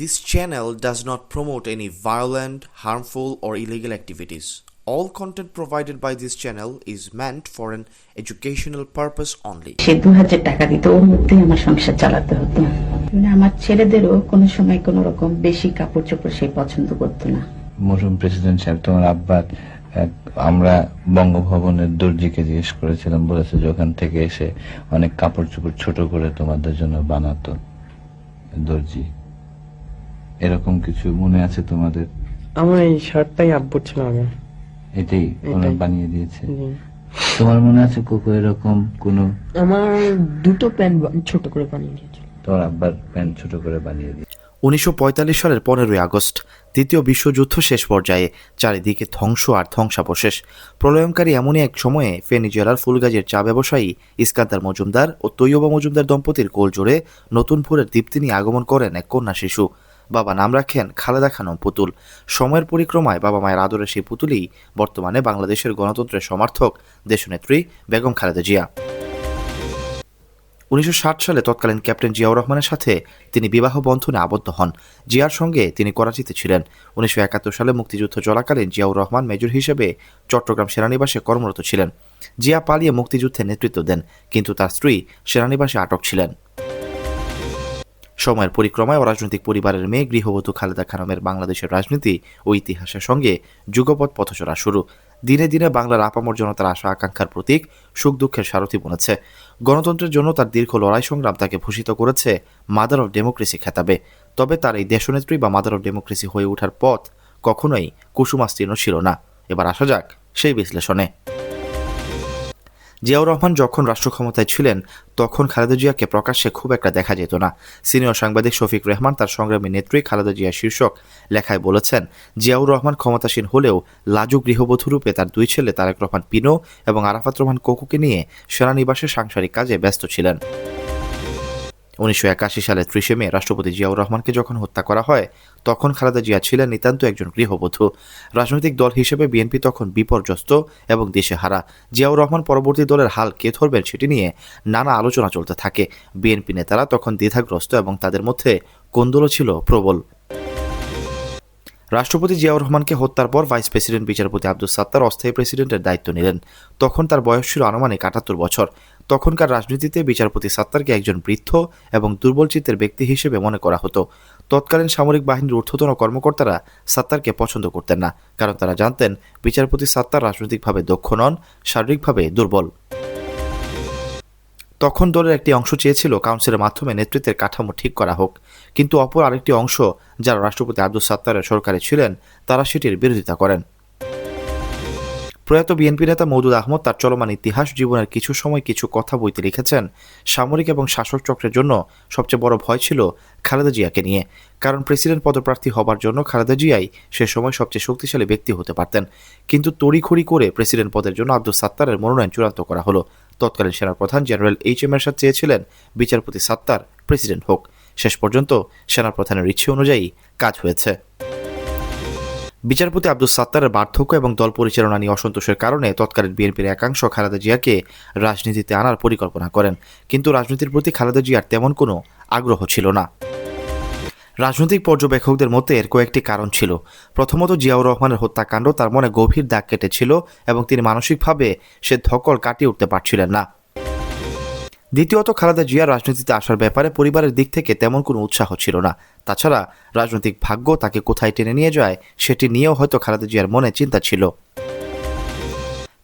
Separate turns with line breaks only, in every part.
This channel does not promote any violent, harmful, or illegal activities. All content provided by this channel is meant for an educational purpose only.
সে দু হাজার টাকা দিত ওর মধ্যেই আমার সংসার চালাতে হতো মানে আমার ছেলেদেরও কোনো সময় কোনো রকম বেশি কাপড় চোপড় সে পছন্দ করতো না
মরহুম প্রেসিডেন্ট সাহেব তোমার আব্বার এক, আমরা বঙ্গভবনের দর্জিকে জিজ্ঞেস করেছিলাম বলেছে যে ওখান থেকে এসে অনেক কাপড় চোপড় ছোট করে তোমাদের জন্য বানাতো দর্জি এরকম কিছু মনে আছে তোমাদের?
আমার এই শার্টটাই আব্বুর ছিল আগে
এটাই ওরা বানিয়ে দিয়েছে। তোমার মনে আছে কোকো এরকম কোনো?
আমার দুটো প্যান্ট ছোট করে বানিয়ে দিয়েছিল।
তোমার আব্বার প্যান্ট ছোট করে বানিয়ে দিয়েছে।
উনিশশো সালের পনেরোই আগস্ট দ্বিতীয় বিশ্বযুদ্ধ শেষ পর্যায়ে চারিদিকে ধ্বংস আর ধ্বংসাবশেষ। প্রলয়ঙ্কারী এমনই এক সময়ে ফেনী জেলার ফুলগাজীর চা ব্যবসায়ী ইস্কান্দার মজুমদার ও তৈয়বা মজুমদার দম্পতির কোল জোরে নতুন ভোরের দীপ্তি নিয়ে আগমন করেন এক কন্যা শিশু। বাবা নাম রাখেন খালেদা খানম পুতুল। সময়ের পরিক্রমায় বাবা মায়ের আদরের সেই পুতুলই বর্তমানে বাংলাদেশের গণতন্ত্রের সমর্থক, দেশনেত্রী বেগম খালেদা জিয়া। উনিশশো ষাট সালে তৎকালীন ক্যাপ্টেন জিয়াউর রহমানের সাথে তিনি বিবাহ বন্ধনে আবদ্ধ হন। জিয়ার সঙ্গে তিনি করাচিতে ছিলেন। উনিশশো একাত্তর সালে মুক্তিযুদ্ধ চলাকালীন জিয়াউর রহমান মেজর হিসেবে চট্টগ্রাম সেনানিবাসে কর্মরত ছিলেন। জিয়া পালিয়ে মুক্তিযুদ্ধে নেতৃত্ব দেন, কিন্তু তার স্ত্রী সেনানিবাসে আটক ছিলেন। সময়ের পরিক্রমায় অরাজনৈতিক পরিবারের মেয়ে গৃহবধূ খালেদা খানমের বাংলাদেশের রাজনীতি ও ইতিহাসের সঙ্গে যুগপৎ পথচলা শুরু। দিনে দিনে বাংলার আপামর জনতার আশা আকাঙ্ক্ষার প্রতীক, সুখ দুঃখের সারথি বনেছে। গণতন্ত্রের জন্য তার দীর্ঘ লড়াই সংগ্রাম তাকে ভূষিত করেছে মাদার অফ ডেমোক্রেসি খেতাবে। তবে তার এই দেশনেত্রী বা মাদার অফ ডেমোক্রেসি হয়ে ওঠার পথ কখনোই কুসুমাস্তীর্ণ ছিল না। এবার আসা যাক সেই বিশ্লেষণে। জিয়াউর রহমান যখন রাষ্ট্র ক্ষমতায় ছিলেন, তখন খালেদা জিয়াকে প্রকাশ্যে খুব একটা দেখা যেত না। সিনিয়র সাংবাদিক শফিক রহমান তার সংগ্রামী নেত্রী খালেদা জিয়া শীর্ষক লেখায় বলেছেন, জিয়াউর রহমান ক্ষমতাসীন হলেও লাজু গৃহবধূ রূপে তার দুই ছেলে তারেক রহমান পিনো এবং আরাফাত রহমান কোকুকে নিয়ে সেনানিবাসে সাংসারিক কাজে ব্যস্ত ছিলেন। উনিশশো একাশি সালে ত্রিশে মে রাষ্ট্রপতি জিয়াউর রহমানকে যখন হত্যা করা হয়, তখন খালেদা জিয়া ছিলেন নিতান্ত একজন গৃহবধূ। রাজনৈতিক দল হিসেবে বিএনপি তখন বিপর্যস্ত এবং দেশে হারা। জিয়াউর রহমান পরবর্তী দলের হাল কে ধরবেন সেটি নিয়ে নানা আলোচনা চলতে থাকে। বিএনপি নেতারা তখন দ্বিধাগ্রস্ত এবং তাদের মধ্যে কোন্দলও ছিল প্রবল। রাষ্ট্রপতি জিয়াউর রহমানকে হত্যার পর ভাইস প্রেসিডেন্ট বিচারপতি আব্দুল সাত্তার অস্থায়ী প্রেসিডেন্টের দায়িত্ব নিলেন। তখন তার বয়স ছিল আনুমানিক আটাত্তর বছর। তখনকার রাজনীতিতে বিচারপতি সাত্তারকে একজন বৃদ্ধ এবং দুর্বল চিত্তের ব্যক্তি হিসেবে মনে করা হতো। তৎকালীন সামরিক বাহিনীর ঊর্ধ্বতন কর্মকর্তারা সাত্তারকে পছন্দ করতেন না, কারণ তারা জানতেন বিচারপতি সাত্তার রাজনৈতিকভাবে দক্ষ নন, শারীরিকভাবে দুর্বল। তখন দলের একটি অংশ চেয়েছিল কাউন্সিলের মাধ্যমে নেতৃত্বের কাঠামো ঠিক করা হোক। কিন্তু অপর আরেকটি অংশ, যারা রাষ্ট্রপতি আব্দুল সাত্তারের সরকারে ছিলেন, তারা সেটির বিরোধিতা করেন। প্রয়াত বিএনপি নেতা মৌদুদ আহমদ তার চলমান ইতিহাস, জীবনের কিছু সময় কিছু কথা বইতে লিখেছেন, সামরিক এবং শাসক চক্রের জন্য সবচেয়ে বড় ভয় ছিল খালেদা জিয়াকে নিয়ে। কারণ প্রেসিডেন্ট পদপ্রার্থী হবার জন্য খালেদা জিয়াই সে সময় সবচেয়ে শক্তিশালী ব্যক্তি হতে পারতেন। কিন্তু তড়িঘড়ি করে প্রেসিডেন্ট পদের জন্য আব্দুল সাত্তারের মনোনয়ন চূড়ান্ত করা হলো। তৎকালীন সেনাপ্রধান জেনারেল এইচ এম এরশাদ চেয়েছিলেন বিচারপতি সাত্তার প্রেসিডেন্ট হোক। শেষ পর্যন্ত সেনাপ্রধানের ইচ্ছে অনুযায়ী কাজ হয়েছে। বিচারপতি আব্দুল সাত্তারের বার্ধক্য এবং দল পরিচালনা নিয়ে অসন্তোষের কারণে তৎকালীন বিএনপির একাংশ খালেদা জিয়াকে রাজনীতিতে আনার পরিকল্পনা করেন। কিন্তু রাজনীতির প্রতি খালেদা জিয়ার তেমন কোনো আগ্রহ ছিল না। রাজনৈতিক পর্যবেক্ষকদের মধ্যে এর কয়েকটি কারণ ছিল। প্রথমত, জিয়াউর রহমানের হত্যাকাণ্ড তার মনে গভীর দাগ কেটেছিল এবং তিনি মানসিকভাবে সে ধকল কাটিয়ে উঠতে পারছিলেন না। দ্বিতীয়ত, খালেদা জিয়ার রাজনীতিতে আসার ব্যাপারে পরিবারের দিক থেকে তেমন কোনো উৎসাহ ছিল না। তাছাড়া, রাজনৈতিক ভাগ্য তাকে কোথায় টেনে নিয়ে যায় সেটি নিয়েও হয়তো খালেদা জিয়ার মনে চিন্তা ছিল।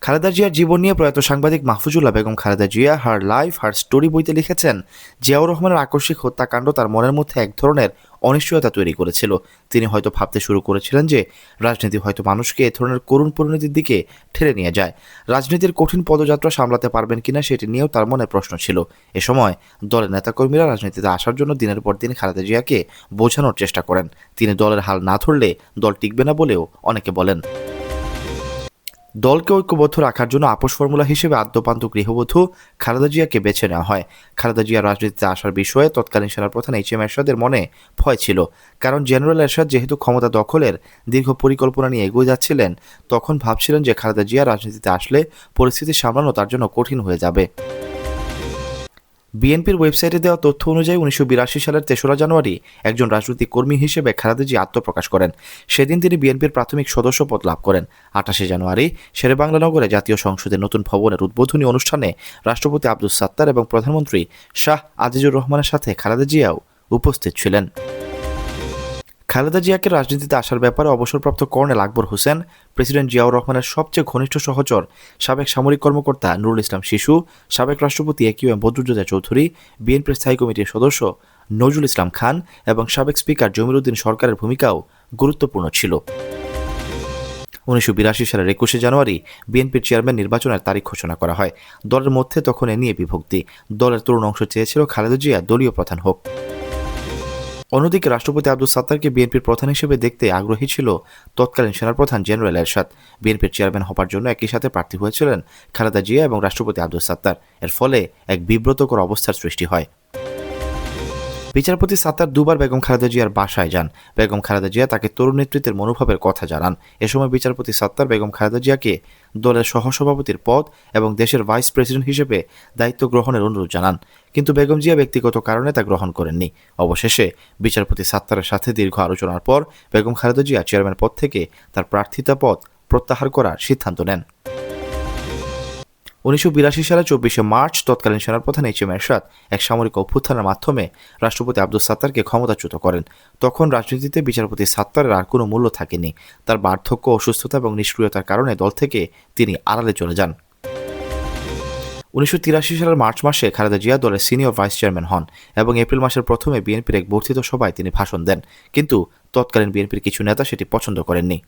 খালেদা জিয়ার জীবন নিয়ে প্রয়াত সাংবাদিক Mahfuzullah Begum Khaleda Zia, her life, her story বইতে লিখেছেন, জিয়াউর রহমানের আকস্মিক হত্যাকাণ্ড তার মনের মধ্যে এক ধরনের অনিশ্চয়তা তৈরি করেছিল। তিনি হয়তো ভাবতে শুরু করেছিলেন যে রাজনীতি হয়তো মানুষকে এ ধরনের করুণ পরিণতির দিকে ঠেলে নিয়ে যায়। রাজনীতির কঠিন পদযাত্রা সামলাতে পারবেন কিনা সেটি নিয়েও তার মনে প্রশ্ন ছিল। এ সময় দলের নেতাকর্মীরা রাজনীতিতে আসার জন্য দিনের পর দিন খালেদা জিয়াকে বোঝানোর চেষ্টা করেন। তিনি দলের হাল না ধরলে দল টিকবে না বলেও অনেকে বলেন। দলকে ঐক্যবদ্ধ রাখার জন্য আপোষ ফর্মুলা হিসেবে আদ্যপান্ত গৃহবধূ খালেদা জিয়াকে বেছে নেওয়া হয়। খালেদা জিয়ার রাজনীতিতে আসার বিষয়ে তৎকালীন সেনাপ্রধান এইচ এম এরশাদের মনে ভয় ছিল। কারণ জেনারেল এরশাদ যেহেতু ক্ষমতা দখলের দীর্ঘ পরিকল্পনা নিয়ে এগিয়ে যাচ্ছিলেন, তখন ভাবছিলেন যে খালেদা জিয়া রাজনীতিতে আসলে পরিস্থিতি সামলানো তার জন্য কঠিন হয়ে যাবে। বিএনপির ওয়েবসাইটে দেওয়া তথ্য অনুযায়ী উনিশশো বিরাশি সালের তেসরা জানুয়ারি একজন রাজনৈতিক কর্মী হিসেবে খালেদা আত্মপ্রকাশ করেন। সেদিন তিনি বিএনপির প্রাথমিক সদস্য পদ লাভ করেন। আঠাশে জানুয়ারি শেরেবাংলা নগরে জাতীয় সংসদের নতুন ভবনের উদ্বোধনী অনুষ্ঠানে রাষ্ট্রপতি আব্দুল সাত্তার এবং প্রধানমন্ত্রী শাহ আজিজুর রহমানের সাথে খালেদা উপস্থিত ছিলেন। খালেদা জিয়াকে রাজনীতিতে আসার ব্যাপারে অবসরপ্রাপ্ত কর্নেল আকবর হোসেন, প্রেসিডেন্ট জিয়াউর রহমানের সবচেয়ে ঘনিষ্ঠ সহচর, সাবেক সামরিক কর্মকর্তা নুরুল ইসলাম শিশু, সাবেক রাষ্ট্রপতি A Q M Badruddoza Chowdhury, বিএনপির স্থায়ী কমিটির সদস্য নজরুল ইসলাম খান এবং সাবেক স্পিকার জমির উদ্দিন সরকারের ভূমিকাও গুরুত্বপূর্ণ ছিল। উনিশশো বিরাশি সালের একুশে জানুয়ারি বিএনপির চেয়ারম্যান নির্বাচনের তারিখ ঘোষণা করা হয়। দলের মধ্যে তখন এ নিয়ে বিভক্তি। দলের তরুণ অংশ চেয়েছিল খালেদা জিয়া দলীয় প্রধান হোক। অন্যদিকে রাষ্ট্রপতি আব্দুল সাত্তারকে বিএনপির প্রধান হিসেবে দেখতে আগ্রহী ছিল তৎকালীন সেনাপ্রধান জেনারেল এরশাদ। বিএনপির চেয়ারম্যান হবার জন্য একই সাথে প্রার্থী হয়েছিলেন খালেদা জিয়া এবং রাষ্ট্রপতি আব্দুল সাত্তার। এর ফলে এক বিব্রতকর অবস্থার সৃষ্টি হয়। বিচারপতি সাত্তার দুবার বেগম খালেদা জিয়ার বাসায় যান। বেগম খালেদা জিয়া তাকে তরুণ নেতৃত্বের মনোভাবের কথা জানান। এ সময় বিচারপতি সাত্তার বেগম খালেদা জিয়াকে দলের সহসভাপতির পদ এবং দেশের ভাইস প্রেসিডেন্ট হিসেবে দায়িত্ব গ্রহণের অনুরোধ জানান। কিন্তু বেগম জিয়া ব্যক্তিগত কারণে তা গ্রহণ করেননি। অবশেষে বিচারপতি সাত্তারের সাথে দীর্ঘ আলোচনার পর বেগম খালেদা জিয়া চেয়ারম্যান পদ থেকে তার প্রার্থিতা পদ প্রত্যাহার করার সিদ্ধান্ত নেন। উনিশশো বিরাশি সালে চব্বিশে মার্চ তৎকালীন সেনাপ্রধান এইচ এম এরশাদ এক সামরিক অভ্যুত্থানের মাধ্যমে রাষ্ট্রপতি আব্দুল সাত্তারকে ক্ষমতাচ্যুত করেন। তখন রাজনীতিতে বিচারপতি সাত্তারের আর কোনো মূল্য থাকেনি। তার বার্ধক্য, অসুস্থতা এবং নিষ্ক্রিয়তার কারণে দল থেকে তিনি আড়ালে চলে যান। উনিশশো তিরাশি সালের মার্চ মাসে খালেদা জিয়া দলের সিনিয়র ভাইস চেয়ারম্যান হন এবং এপ্রিল মাসের প্রথমে বিএনপির এক বর্ধিত সভায় তিনি ভাষণ দেন। কিন্তু তৎকালীন বিএনপির কিছু নেতা সেটি পছন্দ করেননি।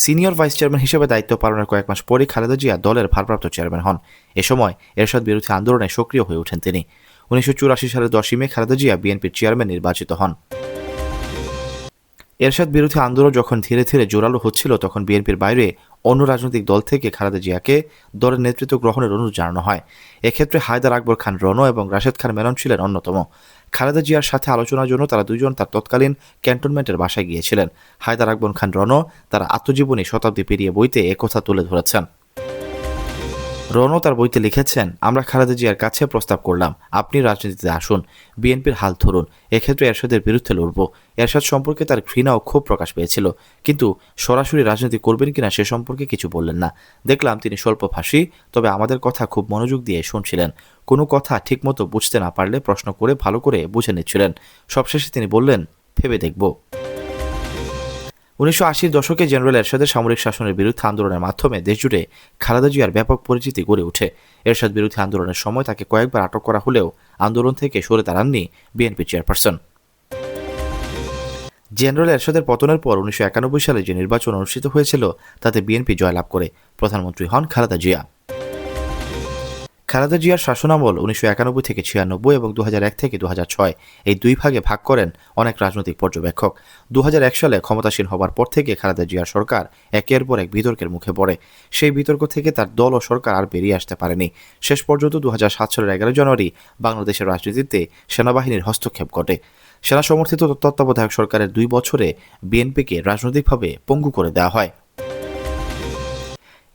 সিনিয়র ভাইস চেয়ারম্যান হিসেবে দায়িত্ব পালনের কয়েক মাস পরই খালেদা জিয়া দলের ভারপ্রাপ্ত চেয়ারম্যান হন। এ সময় এরশাদ বিরোধী আন্দোলনে সক্রিয় হয়ে ওঠেন তিনি। উনিশশো চুরাশি সালের দশই মে খালেদা জিয়া বিএনপির চেয়ারম্যান নির্বাচিত হন। এরশাদ বিরোধী আন্দোলন যখন ধীরে ধীরে জোরালো হচ্ছিল, তখন বিএনপির বাইরে অন্য রাজনৈতিক দল থেকে খালেদা জিয়াকে দলের নেতৃত্ব গ্রহণের অনুরোধ জানানো হয়। এক্ষেত্রে হায়দার আকবর খান রনো এবং রাশেদ খান মেনন ছিলেন অন্যতম। খালেদা জিয়ার সাথে আলোচনার জন্য তারা দুজন তার তৎকালীন ক্যান্টনমেন্টের বাসায় গিয়েছিলেন। হায়দার আকবর খান রনও তার আত্মজীবনী শতাব্দী পেরিয়ে বইতে একথা তুলে ধরেছেন। রনো তার বইতে লিখেছেন, আমরা খালেদা জিয়ার কাছে প্রস্তাব করলাম, আপনি রাজনীতিতে আসুন, বিএনপির হাল ধরুন, এক্ষেত্রে এরশাদের বিরুদ্ধে লড়ব। এরশাদ সম্পর্কে তার ঘৃণা ও ক্ষোভ প্রকাশ পেয়েছিল, কিন্তু সরাসরি রাজনীতি করবেন কিনা সে সম্পর্কে কিছু বললেন না। দেখলাম তিনি স্বল্প স্বল্পভাষী তবে আমাদের কথা খুব মনোযোগ দিয়ে শুনছিলেন। কোনো কথা ঠিকমতো বুঝতে না পারলে প্রশ্ন করে ভালো করে বুঝে নিচ্ছিলেন। সবশেষে তিনি বললেন, ভেবে দেখব। উনিশশো আশির দশকে জেনারেল এরশাদের সামরিক শাসনের বিরুদ্ধে আন্দোলনের মাধ্যমে দেশজুড়ে খালেদা জিয়ার ব্যাপক পরিচিতি গড়ে ওঠে। এরশাদ বিরুদ্ধে আন্দোলনের সময় তাকে কয়েকবার আটক করা হলেও আন্দোলন থেকে সরে দাঁড়াননি বিএনপি চেয়ারপারসন। জেনারেল এরশাদের পতনের পর উনিশশো একানব্বই সালে যে নির্বাচন অনুষ্ঠিত হয়েছিল, তাতে বিএনপি জয়লাভ করে প্রধানমন্ত্রী হন খালেদা জিয়া। খালেদা জিয়ার শাসনামল উনিশশো একানব্বই থেকে ছিয়ানব্বই এবং দু এক থেকে দু এই দুই ভাগে ভাগ করেন অনেক রাজনৈতিক পর্যবেক্ষক। দু এক সালে ক্ষমতাসীন হবার পর থেকে খালেদা জিয়ার সরকার একের পর এক বিতর্কের মুখে পড়ে। সেই বিতর্ক থেকে তার দল ও সরকার আর বেরিয়ে আসতে পারেনি। শেষ পর্যন্ত দু সাত সালের এগারো জানুয়ারি বাংলাদেশের রাজনীতিতে সেনাবাহিনীর হস্তক্ষেপ ঘটে। সেনা সমর্থিত তত্ত্বাবধায়ক সরকারের দুই বছরে বিএনপিকে রাজনৈতিকভাবে পঙ্গু করে দেওয়া হয়।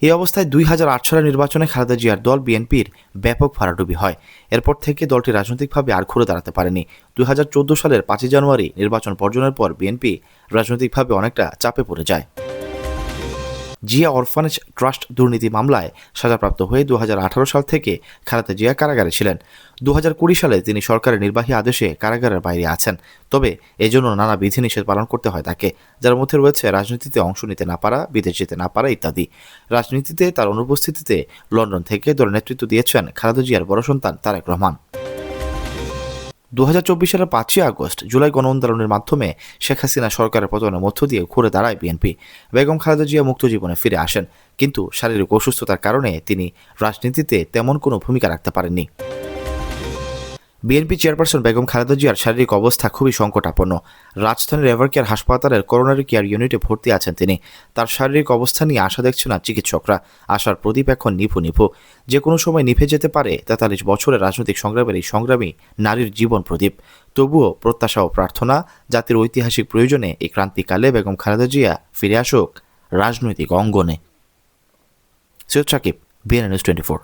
এই অবস্থায় দুই হাজার আট সালের নির্বাচনে খালেদা জিয়ার দল বিএনপির ব্যাপক ফারাডুবি হয়। এরপর থেকে দলটি রাজনৈতিকভাবে আর ঘুরে দাঁড়াতে পারেনি। দুই হাজার চোদ্দ সালের পাঁচই জানুয়ারি নির্বাচন বর্জনের পর বিএনপি রাজনৈতিকভাবে অনেকটা চাপে পড়ে যায়। জিয়া অরফানেজ ট্রাস্ট দুর্নীতি মামলায় সাজাপ্রাপ্ত হয়ে দু হাজার আঠারো সাল থেকে খালেদা জিয়া কারাগারে ছিলেন। দু হাজার কুড়ি সালে তিনি সরকারের নির্বাহী আদেশে কারাগারের বাইরে আছেন। তবে এজন্য নানা বিধিনিষেধ পালন করতে হয় তাকে, যার মধ্যে রয়েছে রাজনীতিতে অংশ নিতে না পারা, বিদেশ যেতে না পারা ইত্যাদি। রাজনীতিতে তার অনুপস্থিতিতে লন্ডন থেকে দলের নেতৃত্ব দিয়েছেন খালেদা জিয়ার বড় সন্তান তারেক রহমান। দু হাজার চব্বিশ সালের পাঁচই আগস্ট জুলাই গণ আন্দোলনের মাধ্যমে শেখ হাসিনা সরকারের পতনের মধ্য দিয়ে ঘুরে দাঁড়ায় বিএনপি। বেগম খালেদা জিয়া মুক্ত জীবনে ফিরে আসেন, কিন্তু শারীরিক অসুস্থতার কারণে তিনি রাজনীতিতে তেমন কোনো ভূমিকা রাখতে পারেননি। বিএনপি চেয়ারপারসন বেগম খালেদা জিয়ার শারীরিক অবস্থা খুবই সংকটাপন্ন। রাজধানীর এভার কেয়ার হাসপাতালের করোনারি কেয়ার ইউনিটে ভর্তি আছেন তিনি। তার শারীরিক অবস্থা নিয়ে আশা দেখছে না চিকিৎসকরা। আশার প্রদীপ এখন নিভু নিভু। যে কোনো সময় নিভে যেতে পারে তেতাল্লিশ বছরের রাজনৈতিক সংগ্রামের এই সংগ্রামী নারীর জীবন প্রদীপ। তবুও প্রত্যাশা ও প্রার্থনা, জাতির ঐতিহাসিক প্রয়োজনে এই ক্রান্তিকালে বেগম খালেদা জিয়া ফিরে আসুক রাজনৈতিক অঙ্গনে। Syed Sakib BNS twenty four.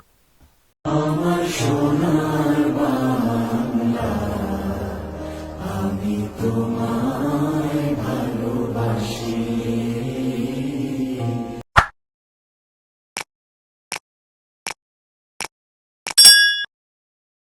তোমার